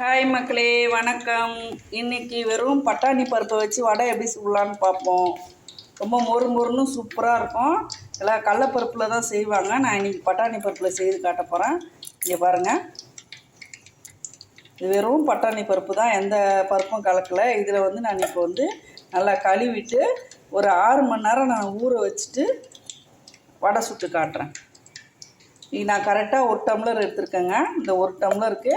Hi மக்களே வணக்கம். இன்னைக்கு வெறும் பட்டாணி பருப்பை வச்சு வடை எப்படி சுடலான்னு பார்ப்போம். ரொம்ப மொறு மொறுன்னு சூப்பராக இருக்கும். எல்லாம் கடலப்பருப்பில் தான் செய்வாங்க. நான் இன்னைக்கு பட்டாணி பருப்பில் செய்து காட்ட போகிறேன் இங்கே பாருங்கள் இது வெறும் பட்டாணி பருப்பு தான். எந்த பருப்பும் கலக்கலை. இதில் வந்து நான் இப்போ வந்து நல்லா கழுவிட்டு ஒரு ஆறு மணி நேரம் நான் ஊற வச்சுட்டு வடை சுட்டு காட்டுறேன். இது நான் கரெக்டாக ஒரு டம்ளர் எடுத்திருக்கேங்க. இந்த ஒரு டம்ளருக்கு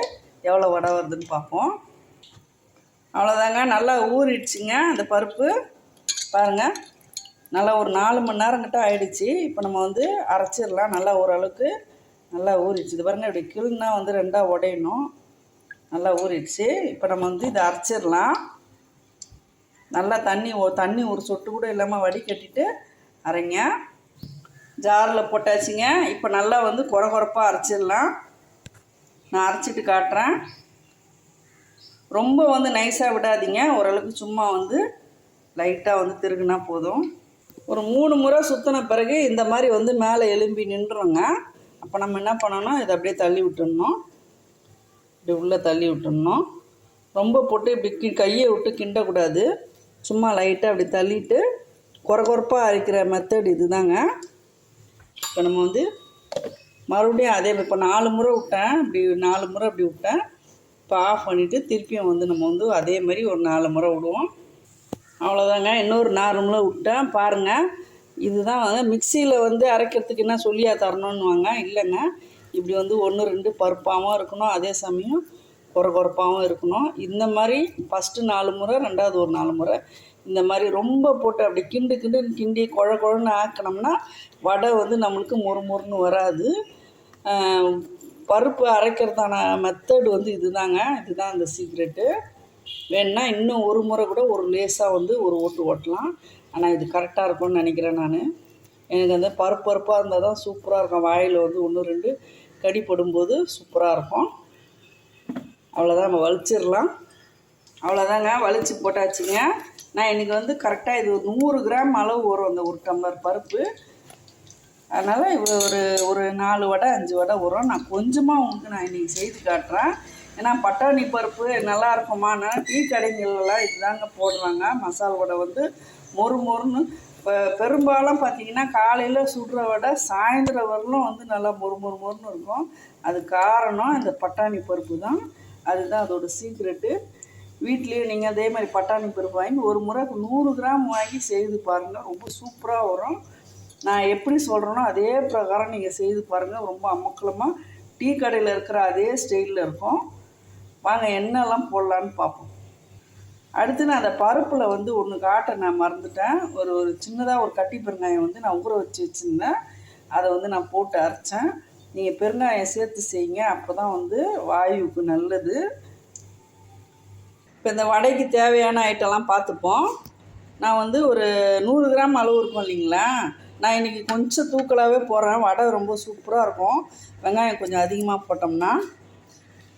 எவ்வளோ வடை வருதுன்னு பார்ப்போம். அவ்வளோதாங்க நல்லா ஊறிடுச்சுங்க அந்த பருப்பு. பாருங்கள் நல்லா ஒரு நாலு மணி நேரம் கிட்ட ஆயிடுச்சு. இப்போ நம்ம வந்து அரைச்சிடலாம். நல்லா ஓரளவுக்கு நல்லா ஊறிடுச்சு. இது பாருங்கள் இப்படி கிள்னா வந்து ரெண்டாக உடையணும். நல்லா ஊறிடுச்சு. இப்போ நம்ம வந்து இதை அரைச்சிடலாம். நல்லா தண்ணி தண்ணி ஒரு சொட்டு கூட இல்லாமல் வடிகட்டிட்டு அரைங்க. ஜாரில் போட்டாச்சுங்க. இப்போ நல்லா வந்து குறை குறைப்பாக அரைச்சிடலாம். நான் அரைச்சிட்டு காட்டுறேன். ரொம்ப வந்து நைஸாக விடாதீங்க. ஓரளவுக்கு சும்மா வந்து லைட்டாக வந்து திருகுனா போதும். ஒரு மூணு முறை சுற்றின பிறகு இந்த மாதிரி வந்து மேலே எலும்பி நின்றுருங்க. அப்போ நம்ம என்ன பண்ணணும்? இதை அப்படியே தள்ளி விட்டுடணும் இப்படி உள்ளே தள்ளி விட்டுடணும் ரொம்ப போட்டு இப்படி கி கையை விட்டு கிண்டக்கூடாது. சும்மா லைட்டாக அப்படி தள்ளிட்டு குறை குறப்பாக அரைக்கிற மெத்தட் இதுதாங்க. இப்போ நம்ம வந்து மறுபடியும் அதே இப்போ நாலு முறை விட்டேன். இப்படி நாலு முறை அப்படி விட்டேன். இப்போ ஆஃப் பண்ணிவிட்டு திருப்பியும் வந்து நம்ம வந்து அதே மாதிரி ஒரு நாலு முறை விடுவோம். அவ்வளோதாங்க இன்னொரு நாலு முறை விட்டேன். பாருங்கள் இதுதான் வந்து மிக்சியில் வந்து அரைக்கிறதுக்கு என்ன சொல்லியா தரணும்னுவாங்க? இல்லைங்க. இப்படி வந்து ஒன்று ரெண்டு பருப்பாகவும் இருக்கணும். அதே சமயம் குறை குறைப்பாகவும் இருக்கணும். இந்த மாதிரி ஃபஸ்ட்டு நாலு முறை ரெண்டாவது ஒரு நாலு முறை இந்த மாதிரி ரொம்ப போட்டு அப்படி கிண்டு கிண்டு கிண்டி குழ குழன்னு ஆக்கினோம்னா வடை வந்து நம்மளுக்கு மொறு மொறுன்னு வராது. பருப்பு அரைக்கிறதான மெத்தடு வந்து இதுதாங்க. இதுதான் அந்த சீக்ரெட்டு வேணுன்னா இன்னும் ஒரு முறை கூட ஒரு லேசாக வந்து ஒரு ஓட்டு ஓட்டலாம். ஆனால் இது கரெக்டாக இருக்கும்னு நினைக்கிறேன் நான். எனக்கு அந்த பருப்பு பருப்பாக இருந்தால் தான் சூப்பராக இருக்கும். வாயில் வந்து ஒன்று ரெண்டு கடிப்படும்போது சூப்பராக இருக்கும். அவ்வளோதான் நம்ம வலிச்சிடலாம். அவ்வளோதாங்க வலிச்சு போட்டாச்சுங்க. நான் இன்றைக்கி வந்து கரெக்டாக இது ஒரு நூறு கிராம் அளவு வரும் அந்த ஒரு டம்ளர் பருப்பு. அதனால் இவ்வளோ ஒரு ஒரு நாலு வடை அஞ்சு வடை வரும். நான் கொஞ்சமாக உங்களுக்கு நான் இன்றைக்கி செய்து காட்டுறேன். ஏன்னா பட்டாணி பருப்பு நல்லா இருக்குமானா டீ கடைங்களெல்லாம் இதுதாங்க போடுறாங்க. மசால் வடை வந்து மொறு மொறுன்னு இப்போ பெரும்பாலும் பார்த்தீங்கன்னா காலையில் சுடுற வடை சாயந்தரம் வரலும் வந்து நல்லா மொறு மொறு மொறுன்னு இருக்கும். அது காரணம் இந்த பட்டாணி பருப்பு தான். அதுதான் அதோட சீக்ரெட்டு வீட்லேயும் நீங்கள் அதே மாதிரி பட்டாணி பருப்பு வாங்கி ஒரு முறை நூறு கிராம் வாங்கி செய்து பாருங்கள் ரொம்ப சூப்பராக வரும். நான் எப்படி சொல்கிறேனோ அதே பிரகாரம் நீங்கள் செய்து பாருங்கள் ரொம்ப அமக்கலமாக டீ கடையில் இருக்கிற அதே ஸ்டைலில் இருக்கும். வாங்க என்னெல்லாம் போடலான்னு பார்ப்போம். அடுத்து நான் அந்த பருப்பில் வந்து ஒன்று காட்ட நான் மறந்துட்டேன். ஒரு ஒரு சின்னதாக ஒரு கட்டி பெருங்காயம் வந்து நான் ஊற வச்சு வச்சுருந்தேன். அதை வந்து நான் போட்டு அரைச்சேன். நீங்கள் பெருங்காயம் சேர்த்து செய்யுங்க. அப்போ தான் வந்து வாயுவுக்கு நல்லது. இப்போ இந்த வடைக்கு தேவையான ஐட்டம்லாம் பார்த்துப்போம். நான் வந்து ஒரு நூறு கிராம் அளவு இருக்கும் இல்லைங்களா? நான் இன்றைக்கி கொஞ்சம் தூக்கலாகவே போடுறேன். வடை ரொம்ப சூப்பராக இருக்கும். வெங்காயம் கொஞ்சம் அதிகமாக போட்டோம்னா.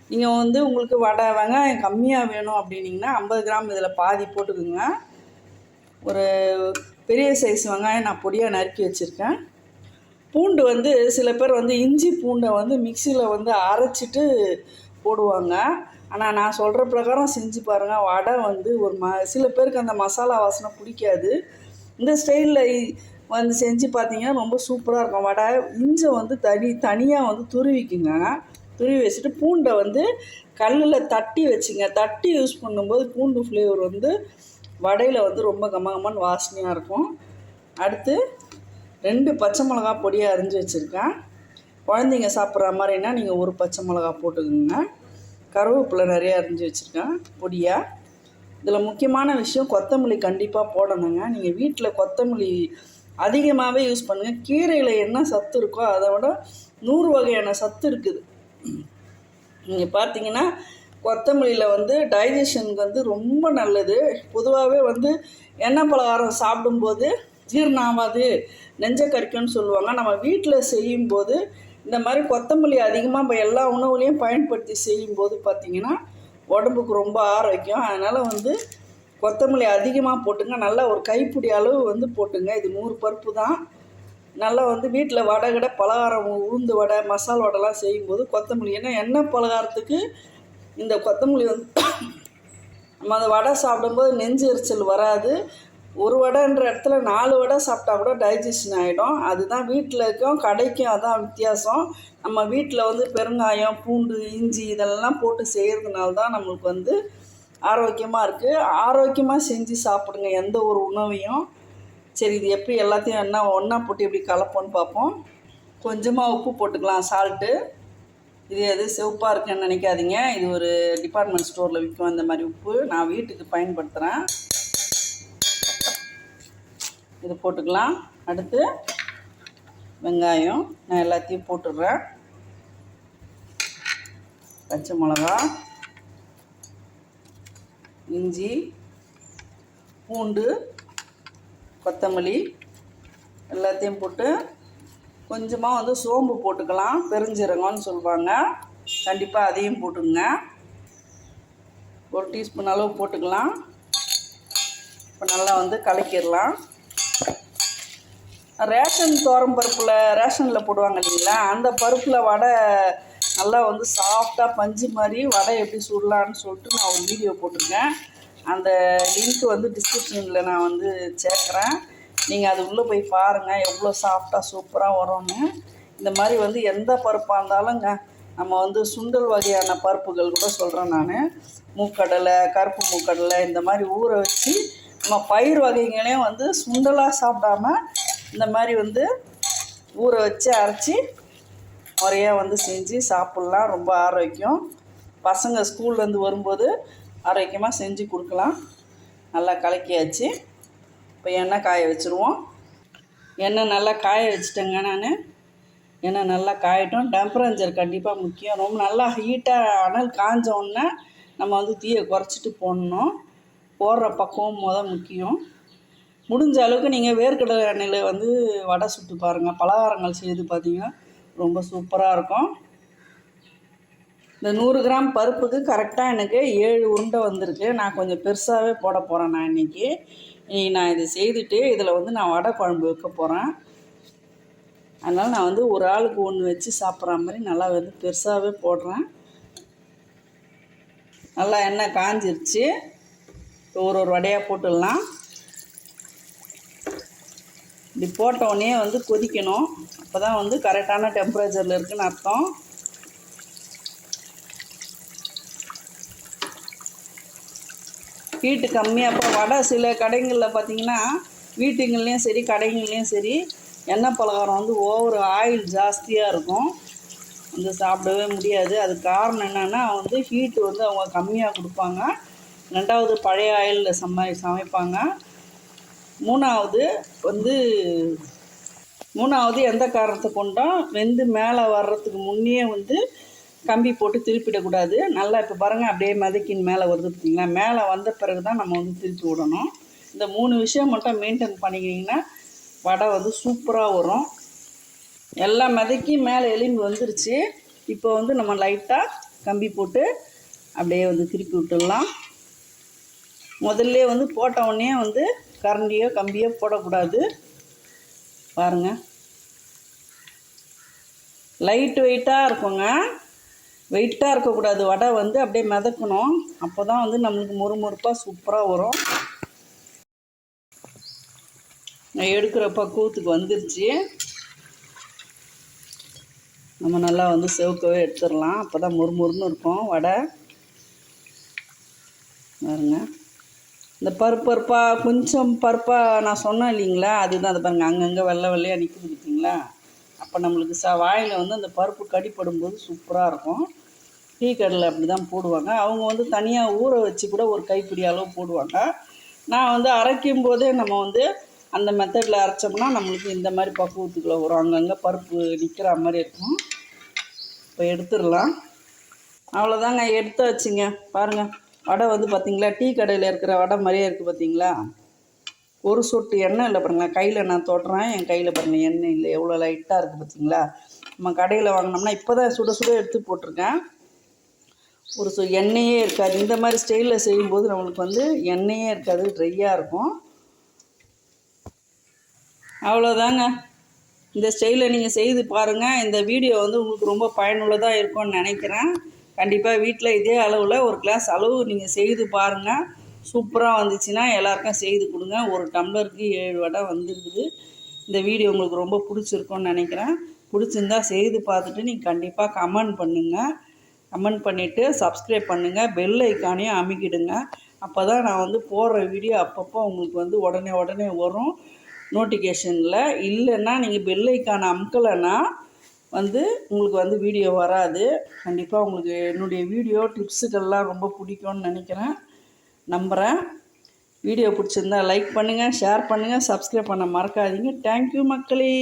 நீங்கள் வந்து உங்களுக்கு வடை வெங்காயம் கம்மியாக வேணும் அப்படின்னீங்கன்னா ஐம்பது கிராம் இதில் பாதி போட்டுக்குங்க. ஒரு பெரிய சைஸ் வெங்காயம் நான் பொடியாக நறுக்கி வச்சுருக்கேன். பூண்டு வந்து சில பேர் வந்து இஞ்சி பூண்டை வந்து மிக்சியில் வந்து அரைச்சிட்டு போடுவாங்க. ஆனால் நான் சொல்கிற பிரகாரம் செஞ்சு பாருங்கள் வடை வந்து ஒரு ம சில பேருக்கு அந்த மசாலா வாசனை பிடிக்காது. இந்த ஸ்டைலில் வந்து செஞ்சு பார்த்தீங்கன்னா ரொம்ப சூப்பராக இருக்கும். வடை இஞ்சை வந்து தனி தனியாக வந்து துருவிக்குங்க. துருவி வச்சுட்டு பூண்டை வந்து கல்லில் தட்டி வச்சுங்க. தட்டி யூஸ் பண்ணும்போது பூண்டு ஃப்ளேவர் வந்து வடையில் வந்து ரொம்ப கமகமான வாசனையாக இருக்கும். அடுத்து ரெண்டு பச்சை மிளகா பொடியாக அரிஞ்சு வச்சுருக்கேன். குழந்தைங்க சாப்பிட்ற மாதிரினா நீங்கள் ஒரு பச்சை மிளகா போட்டுக்கோங்க. கருவேப்பிலை நிறையா அரிஞ்சு வச்சுருக்கேன் பொடியாக இதில் முக்கியமான விஷயம் கொத்தமல்லி கண்டிப்பாக போடணுங்க. நீங்கள் வீட்டில் கொத்தமல்லி அதிகமாகவே யூஸ் பண்ணுங்கள் கீரையில் என்ன சத்து இருக்கோ அதை விட நூறு வகையான சத்து இருக்குது. நீங்கள் பார்த்தீங்கன்னா கொத்தமல்லியில் வந்து டைஜஷனுக்கு வந்து ரொம்ப நல்லது. பொதுவாகவே வந்து எண்ணெய் பலகாரம் சாப்பிடும்போது ஜீரணம் ஆகாது. நெஞ்ச கறிக்கும்னு சொல்லுவாங்க. நம்ம வீட்டில் செய்யும்போது இந்த மாதிரி கொத்தமல்லி அதிகமாக இப்போ எல்லா உணவுலையும் பயன்படுத்தி செய்யும்போது பார்த்திங்கன்னா உடம்புக்கு ரொம்ப ஆரோக்கியம். அதனால் வந்து கொத்தமல்லி அதிகமாக போட்டுங்க. நல்லா ஒரு கைப்பிடி அளவு வந்து போட்டுங்க. இது நூறு பருப்பு தான். நல்லா வந்து வீட்டில் வடை கடை பலகாரம் உளுந்து வடை மசால் வடைலாம் செய்யும்போது கொத்தமல்லி ஏன்னா என்ன பலகாரத்துக்கு இந்த கொத்தமல்லி வந்து நம்ம அந்த வடை சாப்பிடும்போது நெஞ்சு எரிச்சல் வராது. ஒரு வடைன்ற இடத்துல நாலு வடை சாப்பிட்டா கூட டைஜஷன் ஆகிடும் அதுதான் வீட்டில் இருக்கும் கடைக்கும் அதான் வித்தியாசம். நம்ம வீட்டில் வந்து பெருங்காயம் பூண்டு இஞ்சி இதெல்லாம் போட்டு செய்கிறதுனால தான் நம்மளுக்கு வந்து ஆரோக்கியமாக இருக்குது ஆரோக்கியமாக செஞ்சு சாப்பிடுங்க எந்த ஒரு உணவையும். சரி இது எப்படி எல்லாத்தையும் என்ன ஒன்றா போட்டு எப்படி கலப்போன்னு பார்ப்போம். கொஞ்சமாக உப்பு போட்டுக்கலாம் சால்ட்டு இது எது சிவப்பாக இருக்குன்னு நினைக்காதீங்க. இது ஒரு டிபார்ட்மெண்ட் ஸ்டோரில் விற்கும் இந்த மாதிரி உப்பு. நான் வீட்டுக்கு பயன்படுத்துகிறேன் இது போட்டுக்கலாம். அடுத்து வெங்காயம். நான் எல்லாத்தையும் போட்டுடுறேன். பச்சை மிளகா இஞ்சி பூண்டு கொத்தமல்லி எல்லாத்தையும் போட்டு கொஞ்சமாக வந்து சோம்பு போட்டுக்கலாம். பெருஞ்சீரகம்னு சொல்லுவாங்க. கண்டிப்பாக அதையும் போட்டுங்க. ஒரு டீஸ்பூன் அளவு போட்டுக்கலாம். இப்போ நல்லா வந்து கலக்கிடலாம். ரேஷன் தோரம் பருப்பில் ரேஷனில் போடுவாங்க இல்லைங்களா? அந்த பருப்பில் வடை நல்லா வந்து சாஃப்டாக பஞ்சு மாதிரி வடை எப்படி சுடலான்னு சொல்லிட்டு நான் ஒரு வீடியோ போட்டிருக்கேன். அந்த லிங்க் வந்து டிஸ்கிரிப்ஷனில் நான் வந்து சேர்க்குறேன். நீங்கள் அது உள்ளே போய் பாருங்கள் எவ்வளோ சாஃப்டாக சூப்பராக வரும்னு. இந்த மாதிரி வந்து எந்த பருப்பாக இருந்தாலுங்க நம்ம வந்து சுண்டல் வகையான பருப்புகள் கூட சொல்கிறேன் நான். மூக்கடலை கருப்பு மூக்கடலை இந்த மாதிரி ஊற வச்சு நம்ம பயிர் வகைகளையும் வந்து சுண்டலாக சாப்பிடாம இந்த மாதிரி வந்து ஊற வச்சு அரைச்சி முறையாக வந்து செஞ்சு சாப்பிட்லாம். ரொம்ப ஆரோக்கியம். பசங்க ஸ்கூல்லேருந்து வரும்போது ஆரோக்கியமாக செஞ்சு கொடுக்கலாம். நல்லா கலக்கியாச்சு. இப்போ எண்ணெய் காய வச்சுருவோம். எண்ணெய் நல்லா காய வச்சுட்டேங்க நான். எண்ணெய் நல்லா காயட்டும். டெம்பரேச்சர் கண்டிப்பாக முக்கியம். ரொம்ப நல்லா ஹீட்டாக அனல் காஞ்ச உடனே நம்ம வந்து தீயை குறைச்சிட்டு போடணும். போடுற பக்குவம் முத முக்கியம். முடிஞ்ச அளவுக்கு நீங்கள் வேர்க்கடலை எண்ணெயில் வந்து வடை சுட்டு பாருங்கள் பலகாரங்கள் செய்து பார்த்தீங்கன்னா ரொம்ப சூப்பராக இருக்கும். இந்த நூறு கிராம் பருப்புக்கு கரெக்டாக எனக்கு ஏழு உருண்டை வந்திருக்கு. நான் கொஞ்சம் பெருசாகவே போட போகிறேன் நான் இன்றைக்கி இன்றைக்கி நான் இதை செய்துட்டு இதில் வந்து நான் வடை குழம்பு வைக்க போகிறேன் அதனால் நான் வந்து ஒரு ஆளுக்கு ஒன்று வச்சு சாப்பிட்ற மாதிரி நல்லா வந்து பெருசாகவே போடுறேன். நல்லா எண்ணெய் காஞ்சிருச்சு. ஒரு ஒரு வடையாக போட்டுடலாம். இப்படி போட்ட உடனே வந்து கொதிக்கணும். அப்போ தான் வந்து கரெக்டான டெம்பரேச்சரில் இருக்குன்னு அர்த்தம். ஹீட்டு கம்மியாக இப்போ வடை சில கடைங்களில் பார்த்தீங்கன்னா வீட்டுங்கள்லேயும் சரி கடைங்கள்லேயும் சரி எண்ணெய் பலகாரம் வந்து ஓவர் ஆயில் ஜாஸ்தியாக இருக்கும். வந்து சாப்பிடவே முடியாது. அது காரணம் என்னென்னா வந்து ஹீட்டு வந்து அவங்க கம்மியாக கொடுப்பாங்க. ரெண்டாவது பழைய ஆயிலில் சமை சமைப்பாங்க. மூணாவது வந்து மூணாவது எந்த காரணத்தை கொண்டும் வெந்து மேலே வர்றதுக்கு முன்னே வந்து கம்பி போட்டு திருப்பிடக்கூடாது. நல்லா இப்போ பாருங்கள் அப்படியே மதக்கின் மேலே வருது பார்த்தீங்களா மேலே வந்த பிறகு தான் நம்ம வந்து திருப்பி விடணும். இந்த மூணு விஷயம் மட்டும் மெயின்டைன் பண்ணிக்கிட்டிங்கன்னா வடை வந்து சூப்பராக வரும். எல்லாம் மதக்கி மேலே எலும்பு வந்துருச்சு. இப்போ வந்து நம்ம லைட்டாக கம்பி போட்டு அப்படியே வந்து திருப்பி விட்டுடலாம். முதல்ல வந்து போட்ட உடனே வந்து கரண்டியோ கம்பியோ போடக்கூடாது. பாருங்கள் லைட் வெயிட்டாக இருக்குங்க. வெயிட்டாக இருக்கக்கூடாது. வடை வந்து அப்படியே மிதக்கணும். அப்போ தான் வந்து நம்மளுக்கு முறுமுறுப்பாக சூப்பராக வரும். நான் எடுக்கிற பக்குவத்துக்கு வந்துருச்சு. நம்ம நல்லா வந்து செவுக்கவே எடுத்துடலாம். அப்போ தான் முறுமுறுன்னு இருக்கும். வடை. பாருங்க. இந்த பருப்பு பருப்பாக கொஞ்சம் பருப்பாக நான் சொன்னேன் இல்லைங்களா? அதுதான் அது பாருங்கள் அங்கங்கே வெள்ளை வெள்ளையாக நிற்குது பார்த்தீங்களா அப்போ நம்மளுக்கு ச வாயில் வந்து அந்த பருப்பு கடிப்படும் போது சூப்பராக இருக்கும். டீ கடையில் அப்படி தான் போடுவாங்க. அவங்க வந்து தனியாக ஊற வச்சு கூட ஒரு கைப்பிடி அளவு போடுவாங்க. நான் வந்து அரைக்கும் போதே நம்ம வந்து அந்த மெத்தடில் அரைச்சோம்னா நம்மளுக்கு இந்த மாதிரி பக்குவத்துக்குள்ளே வரும். அங்கங்கே பருப்பு நிற்கிற மாதிரி இருக்கும். இப்போ எடுத்துடலாம். அவ்வளோதாங்க எடுத்து வச்சுங்க. பாருங்கள் வடை வந்து பார்த்திங்களா டீ கடையில் இருக்கிற வடை மாதிரியே இருக்குது பார்த்தீங்களா ஒரு சொட்டு எண்ணெய் இல்லை பாருங்களேன் கையில் நான் தொடுறேன் என் கையில் பாருங்கள் எண்ணெய் இல்லை எவ்வளோ லைட்டாக இருக்குது பார்த்தீங்களா நம்ம கடையில் வாங்கினோம்னா இப்போ தான் சுட சுட எடுத்து போட்டிருக்கேன். ஒரு சொ எண்ணெயே இருக்காது. இந்த மாதிரி ஸ்டைலில் செய்யும்போது நம்மளுக்கு வந்து எண்ணெயே இருக்காது ட்ரையாக இருக்கும். அவ்வளோதாங்க இந்த ஸ்டைலில் நீங்கள் செய்து பாருங்கள் இந்த வீடியோ வந்து உங்களுக்கு ரொம்ப பயனுள்ளதாக இருக்கும்னு நினைக்கிறேன். கண்டிப்பாக வீட்டில் இதே அளவில் ஒரு கிளாஸ் அளவு நீங்கள் செய்து பாருங்கள் சூப்பராக வந்துச்சுன்னா எல்லாருக்கும் செய்து கொடுங்க. ஒரு டம்ளருக்கு ஏழு வடை வந்துருக்குது. இந்த வீடியோ உங்களுக்கு ரொம்ப பிடிச்சிருக்கும்னு நினைக்கிறேன். பிடிச்சிருந்தா செய்து பார்த்துட்டு நீங்கள் கண்டிப்பாக கமெண்ட் பண்ணுங்கள் கமெண்ட் பண்ணிவிட்டு சப்ஸ்கிரைப் பண்ணுங்கள் பெல் ஐக்கானையும் அமைக்கிடுங்க. அப்போ தான் நான் வந்து போடுற வீடியோ அப்பப்போ உங்களுக்கு வந்து உடனே உடனே வரும். நோட்டிஃபிகேஷனில் இல்லைன்னா நீங்கள் பெல் ஐக்கானை அமுக்கலைன்னா வந்து உங்களுக்கு வந்து வீடியோ வராது. கண்டிப்பாக உங்களுக்கு என்னுடைய வீடியோ டிப்ஸுக்கெல்லாம் ரொம்ப பிடிக்கும்னு நினைக்கிறேன். நம்புகிறேன் வீடியோ பிடிச்சிருந்தா லைக் பண்ணுங்கள் ஷேர் பண்ணுங்கள் சப்ஸ்கிரைப் பண்ண மறக்காதீங்க. தேங்க்யூ மக்களே.